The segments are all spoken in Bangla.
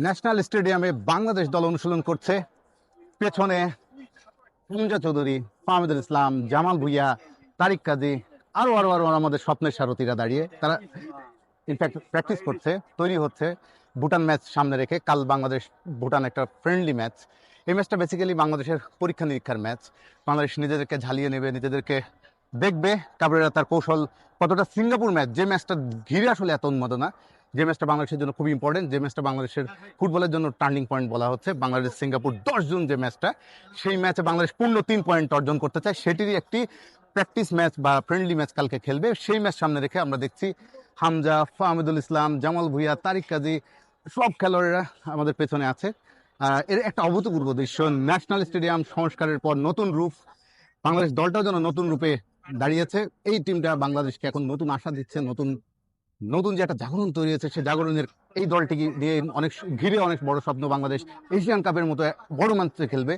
ন্যাশনাল স্টেডিয়ামে বাংলাদেশ দল অনুশীলন করছে। পেছনে পুঞ্জা চৌধুরী, ফাহমিদুল ইসলাম, জামাল ভুইয়া, তারিক কাজী, আরও আরও আরও আমাদের স্বপ্নের সারথীরা দাঁড়িয়ে। তারা ইনফ্যাক্ট প্র্যাকটিস করছে, তৈরি হচ্ছে ভুটান ম্যাচ সামনে রেখে। কাল বাংলাদেশ ভুটান একটা ফ্রেন্ডলি ম্যাচ এই ম্যাচটা বেসিক্যালি বাংলাদেশের পরীক্ষা নিরীক্ষার ম্যাচ বাংলাদেশ নিজেদেরকে ঝালিয়ে নেবে, নিজেদেরকে দেখবে। কাবরেরা তার কৌশল কতটা সিঙ্গাপুর ম্যাচ যে ম্যাচটা ঘিরে আসলে এত উন্মাদনা। যে ম্যাচটা বাংলাদেশের জন্য খুবই ইম্পর্টেন্ট যে ম্যাচটা বাংলাদেশের ফুটবলের জন্য টার্নিং পয়েন্ট বলা হচ্ছে। বাংলাদেশ, সিঙ্গাপুর দশ জুন যে ম্যাচটা, সেই ম্যাচে বাংলাদেশ পূর্ণ তিন পয়েন্ট অর্জন করতে চায়। সেটিরই একটি প্র্যাকটিস ম্যাচ বা ফ্রেন্ডলি ম্যাচ কালকে খেলবে। সেই ম্যাচ সামনে রেখে আমরা দেখছি হামজা, ফাহমিদুল ইসলাম, জামাল ভুইয়া, তারিক কাজী, সব খেলোয়াড়রা আমাদের পেছনে আছে। এর একটা অভূতপূর্ব দৃশ্য ন্যাশনাল স্টেডিয়াম সংস্কারের পর নতুন রূপ। বাংলাদেশ দলটাও যেন নতুন রূপে দাঁড়িয়েছে। এই টিমটা বাংলাদেশকে এখন নতুন আশা দিচ্ছে, নতুন নতুন যে একটা জাগরণ তৈরি হয়েছে সেই জাগরণের এই দলটিকে দিয়ে অনেক ঘিরে অনেক বড় স্বপ্ন বাংলাদেশ এশিয়ান কাপের মতো বড় মঞ্চে খেলবে।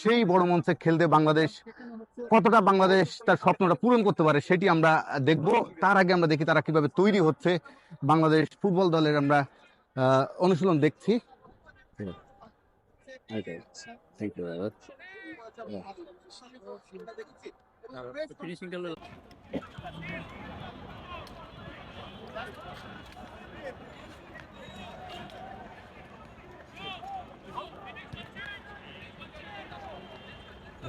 সেই বড় মঞ্চে খেলতে বাংলাদেশ কতটা বাংলাদেশ তার স্বপ্নটা পূরণ করতে পারে সেটি আমরা দেখব। তার আগে আমরা দেখি তারা কীভাবে তৈরি হচ্ছে। বাংলাদেশ ফুটবল দলের আমরা অনুশীলন দেখছি. ফিনিশিং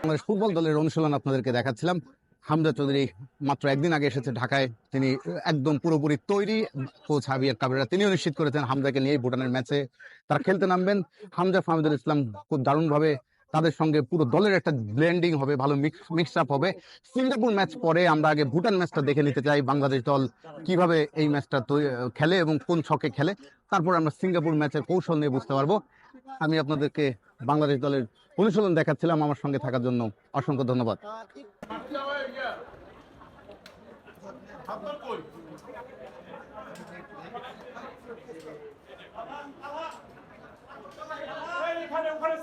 বাংলাদেশ ফুটবল দলের অনুশীলন আপনাদেরকে দেখাচ্ছিলাম। হামজা চৌধুরী মাত্র একদিন আগে এসেছে ঢাকায়। তিনি একদম পুরোপুরি তৈরি কোচ হাবিয়ার কাবরেরা তিনিও নিশ্চিত করেছেন হামজাকে নিয়ে ভুটানের ম্যাচে তারা খেলতে নামবেন। হামজা ফাহমিদুল ইসলাম খুব দারুণভাবে তাদের সঙ্গে পুরো দলের একটা ব্লেন্ডিং হবে, ভালো মিক্স আপ হবে। সিঙ্গাপুর ম্যাচ পরে আমরা আগে ভুটান ম্যাচটা দেখে নিতে চাই, বাংলাদেশ দল কীভাবে এই ম্যাচটা খেলে এবং কোন ছকে খেলে। তারপর আমরা সিঙ্গাপুর ম্যাচের কৌশল নিয়ে বুঝতে পারব। আমি আপনাদেরকে বাংলাদেশ দলের অনুশীলন দেখাচ্ছিলাম, আমার সঙ্গে থাকার জন্য অসংখ্য ধন্যবাদ। আপনার কই? ওখানে ওখানে